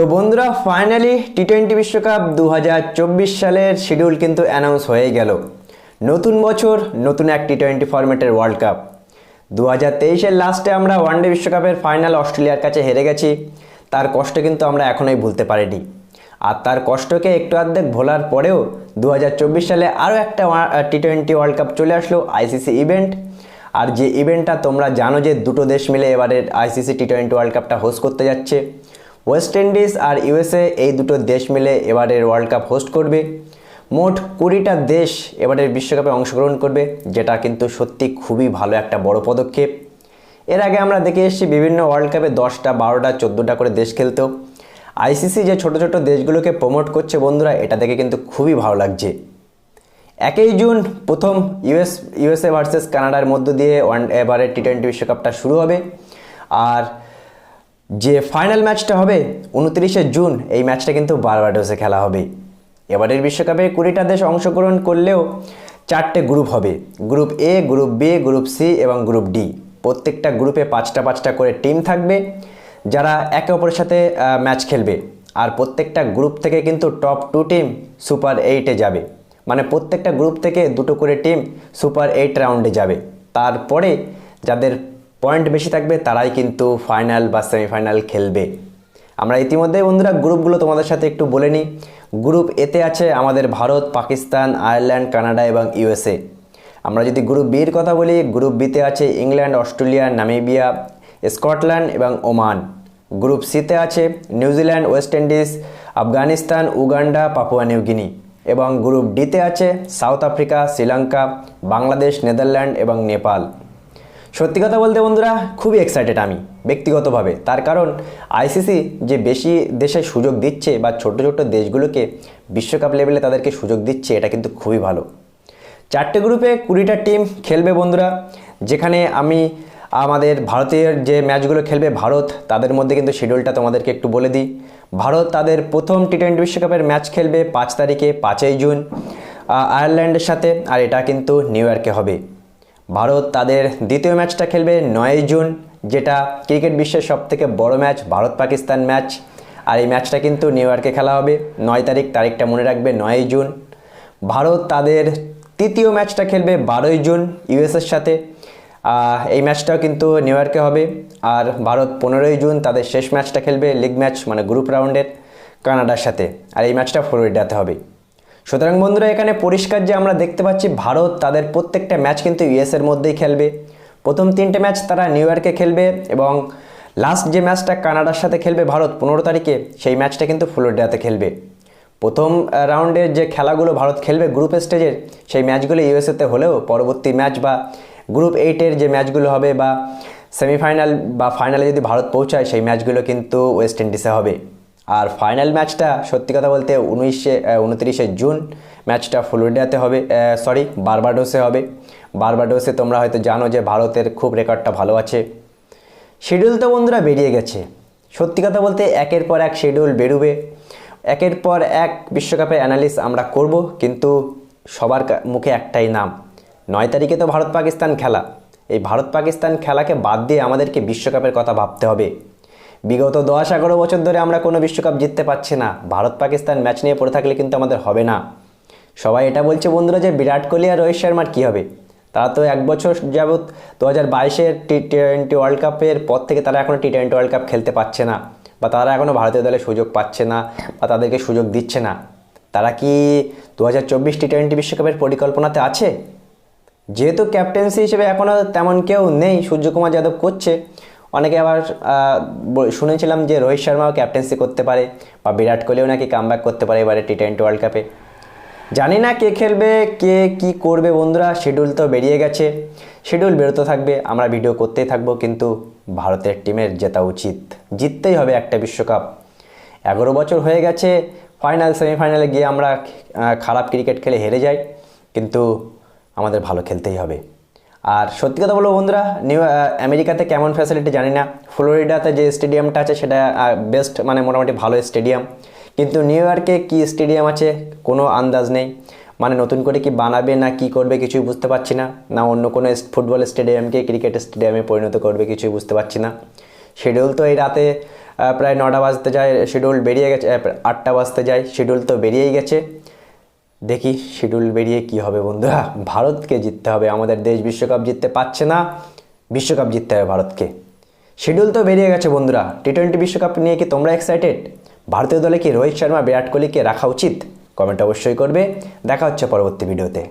তো বন্ধুরা finally T twenty বিশ্বকাপ দু হাজার চব্বিশ সালের শিডিউল কিন্তু অ্যানাউন্স হয়ে গেল। নতুন বছর, নতুন এক টি টোয়েন্টি ফরম্যাটের ওয়ার্ল্ড কাপ দু হাজার তেইশের লাস্টে আমরা ওয়ানডে বিশ্বকাপের ফাইনাল অস্ট্রেলিয়ার কাছে হেরে গেছি। তার কষ্ট কিন্তু আমরা এখনোই ভুলতে পারিনি। আর তার কষ্টকে একটু অর্ধেক ভোলার পরেও দু হাজার চব্বিশ সালে আরও একটা টি টোয়েন্টি ওয়ার্ল্ড কাপ চলে আসলো আইসিসি ইভেন্ট আর যে ইভেন্টটা তোমরা জানো যে দুটো দেশ মিলে এবারের আইসিসি টি টোয়েন্টি ওয়ার্ল্ড কাপটা হোস্ট করতে যাচ্ছে। ওয়েস্ট ইন্ডিজ আর ইউএসএ এই দুটো দেশ মিলে এবারের ওয়ার্ল্ড কাপ হোস্ট করবে। মোট কুড়িটা দেশ এবারের বিশ্বকাপে অংশগ্রহণ করবে, যেটা কিন্তু সত্যি খুবই ভালো একটা বড় পদক্ষেপ। এর আগে আমরা দেখে এসেছি বিভিন্ন ওয়ার্ল্ড কাপে দশটা, বারোটা, চোদ্দোটা করে দেশ খেলতো আইসিসি যে ছোট ছোট দেশগুলোকে প্রমোট করছে বন্ধুরা, এটা দেখে কিন্তু খুবই ভালো লাগছে। একই জুন প্রথম ইউএস ইউএসএ ভার্সেস কানাডার মধ্য দিয়ে ওয়ান এবারে টি টোয়েন্টি বিশ্বকাপটা শুরু হবে। আর যে ফাইনাল ম্যাচটা হবে, উনত্রিশে জুন, এই ম্যাচটা কিন্তু বারবাডোসে খেলা হবে। এবারের বিশ্বকাপে কুড়িটা দেশ অংশগ্রহণ করলেও চারটে গ্রুপ হবে। Group A group B group C এবং গ্রুপ ডি প্রত্যেকটা গ্রুপে পাঁচটা পাঁচটা করে টিম থাকবে, যারা একে অপরের সাথে ম্যাচ খেলবে। আর প্রত্যেকটা গ্রুপ থেকে কিন্তু টপ টু টিম সুপার এইটে যাবে। মানে প্রত্যেকটা গ্রুপ থেকে দুটো করে টিম সুপার এইট রাউন্ডে যাবে। তারপরে যাদের পয়েন্ট বেশি থাকবে, তারাই কিন্তু ফাইনাল বা সেমিফাইনাল খেলবে। আমরা ইতিমধ্যেই বন্ধুরা গ্রুপগুলো তোমাদের সাথে একটু বলে নিই। গ্রুপ এতে আছে আমাদের ভারত, পাকিস্তান, আয়ারল্যান্ড, কানাডা এবং ইউএসএ আমরা যদি গ্রুপ বির কথা বলি, গ্রুপ বিতে আছে ইংল্যান্ড, অস্ট্রেলিয়া, নামিবিয়া, স্কটল্যান্ড এবং ওমান। গ্রুপ সিতে আছে New Zealand West Indies, Afghanistan, Uganda, Papua New Guinea এবং গ্রুপ ডিতে আছে South Africa, Sri Lanka, Bangladesh, Netherland এবং নেপাল। সত্যি কথা বলতে বন্ধুরা, খুবই এক্সাইটেড আমি, ব্যক্তিগতভাবে। তার কারণ আইসিসি যে বেশি দেশে সুযোগ দিচ্ছে বা ছোট ছোট দেশগুলোকে বিশ্বকাপ লেভেলে তাদেরকে সুযোগ দিচ্ছে, এটা কিন্তু খুবই ভালো। চারটে গ্রুপে কুড়িটা টিম খেলবে বন্ধুরা, যেখানে আমি, আমাদের ভারতের যে ম্যাচগুলো খেলবে ভারত, তাদের মধ্যে কিন্তু শিডিউলটা তোমাদেরকে একটু বলে দিই। ভারত তাদের প্রথম টি টোয়েন্টি বিশ্বকাপের ম্যাচ খেলবে পাঁচ তারিখে পাঁচই জুন আয়ারল্যান্ডের সাথে, আর এটা কিন্তু নিউ ইয়র্কে হবে। ভারত তাদের দ্বিতীয় ম্যাচটা খেলবে নয়ই জুন, যেটা ক্রিকেট বিশ্বের সবথেকে বড় ম্যাচ ভারত পাকিস্তান ম্যাচ। আর এই ম্যাচটা কিন্তু নিউ ইয়র্কে খেলা হবে, নয় তারিখ, তারিখটা মনে রাখবে নয়ই জুন। ভারত তাদের তৃতীয় ম্যাচটা খেলবে বারোই জুন ইউএসের সাথে। এই ম্যাচটাও কিন্তু নিউ ইয়র্কে হবে। আর ভারত পনেরোই জুন তাদের শেষ ম্যাচটা খেলবে, লিগ ম্যাচ মানে গ্রুপ রাউন্ডের কানাডার সাথে। আর এই ম্যাচটা ফ্লোরিডাতে হবে। সুতরাং বন্ধুরা, এখানে পরিষ্কার যে আমরা দেখতে পাচ্ছি, ভারত তাদের প্রত্যেকটা ম্যাচ কিন্তু ইউএসের মধ্যেই খেলবে। প্রথম তিনটে ম্যাচ তারা নিউ ইয়র্কে খেলবে এবং লাস্ট যে ম্যাচটা কানাডার সাথে খেলবে ভারত পনেরো তারিখে, সেই ম্যাচটা কিন্তু ফ্লোরিডাতে খেলবে। প্রথম রাউন্ডের যে খেলাগুলো ভারত খেলবে গ্রুপ স্টেজের, সেই ম্যাচগুলো ইউএসএতে হলেও পরবর্তী ম্যাচ বা গ্রুপ এইটের যে ম্যাচগুলো হবে বা সেমিফাইনাল বা ফাইনালে যদি ভারত পৌঁছায়, সেই ম্যাচগুলো কিন্তু ওয়েস্ট ইন্ডিজে হবে। আর ফাইনাল ম্যাচটা সত্যি কথা বলতে উনিশে উনত্রিশে জুন ম্যাচটা ফ্লোরিডাতে হবে সরি বারবাডোসে হবে। বারবাডোসে তোমরা হয়তো জানো যে ভারতের খুব রেকর্ডটা ভালো আছে। শিডিউল তো বন্ধুরা বেরিয়ে গেছে। সত্যি কথা বলতে একের পর এক শিডিউল বেরোবে। একের পর এক বিশ্বকাপের অ্যানালিস আমরা করব, কিন্তু সবার মুখে একটাই নাম। নয় তারিখে তো ভারত পাকিস্তান খেলা। এই ভারত পাকিস্তান খেলাকে বাদ দিয়ে আমাদেরকে বিশ্বকাপের কথা ভাবতে হবে। বিগত দশ এগারো বছর ধরে আমরা কোনো বিশ্বকাপ জিততে পারছি না। ভারত পাকিস্তান ম্যাচ নিয়ে পড়ে থাকলে কিন্তু আমাদের হবে না। সবাই এটা বলছে বন্ধুরা যে বিরাট কোহলি আর রোহিত শর্মার কী হবে? তারা তো এক বছর যাবৎ দু হাজার বাইশের টি টোয়েন্টি ওয়ার্ল্ড কাপের পর থেকে তারা এখনও টি টোয়েন্টি ওয়ার্ল্ড কাপ খেলতে পারছে না। বা তারা এখনও ভারতীয় দলে সুযোগ পাচ্ছে না বা তাদেরকে সুযোগ দিচ্ছে না। তারা কি দু হাজার চব্বিশ টি টোয়েন্টি বিশ্বকাপের পরিকল্পনাতে আছে? যেহেতু ক্যাপ্টেন্সি হিসেবে এখনও তেমন কেউ নেই সূর্যকুমার যাদব করছে। অনেকে আবার শুনেছিলাম যে রোহিত শর্মাও ক্যাপ্টেন্সি করতে পারে, বা বিরাট কোহলিও নাকি কামব্যাক করতে পারে এবারে টি টোয়েন্টি ওয়ার্ল্ড কাপে জানি না কে খেলবে, কে কি করবে বন্ধুরা শিডিউল তো বেরিয়ে গেছে। শিডিউল বেরোতে থাকবে, আমরা ভিডিও করতেই থাকব, কিন্তু ভারতের টিমের জেতা উচিত। জিততেই হবে একটা বিশ্বকাপ। এগারো বছর হয়ে গেছে ফাইনাল সেমিফাইনালে গিয়ে আমরা খারাপ ক্রিকেট খেলে হেরে যাই, কিন্তু আমাদের ভালো খেলতেই হবে। আর সত্যি কথা বলব বন্ধুরা, নিউ আমেরিকাতে কেমন ফ্যাসিলিটি জানি না। ফ্লোরিডাতে যে স্টেডিয়ামটা আছে সেটা বেস্ট মানে মোটামুটি ভালো স্টেডিয়াম কিন্তু নিউ ইয়র্কে কী স্টেডিয়াম আছে, কোনো আন্দাজ নেই। মানে নতুন করে কি বানাবে না কি করবে কিছুই বুঝতে পারছি না। না অন্য কোনো ফুটবল স্টেডিয়ামকে ক্রিকেট স্টেডিয়ামে পরিণত করবে কিছুই বুঝতে পারছি না। শিডিউল তো এই রাতে প্রায় নটা বাজতে যায় শিডিউল বেরিয়ে গেছে আটটা বাজতে যায় শিডিউল তো বেরিয়েই গেছে। দেখি শিডিউল বেরিয়ে কি হবে বন্ধুরা। ভারতকে জিততে হবে, আমাদের দেশ বিশ্বকাপ জিততে পারছে না, বিশ্বকাপ জিততে হবে ভারতকে। শিডিউল তো বেরিয়ে গেছে বন্ধুরা টি টোয়েন্টি বিশ্বকাপ নিয়ে কি তোমরা এক্সাইটেড ভারতীয় দলে কি রোহিত শর্মা, বিরাট কোহলিকে রাখা উচিত? কমেন্ট অবশ্যই করবে, দেখা হচ্ছে পরবর্তী ভিডিওতে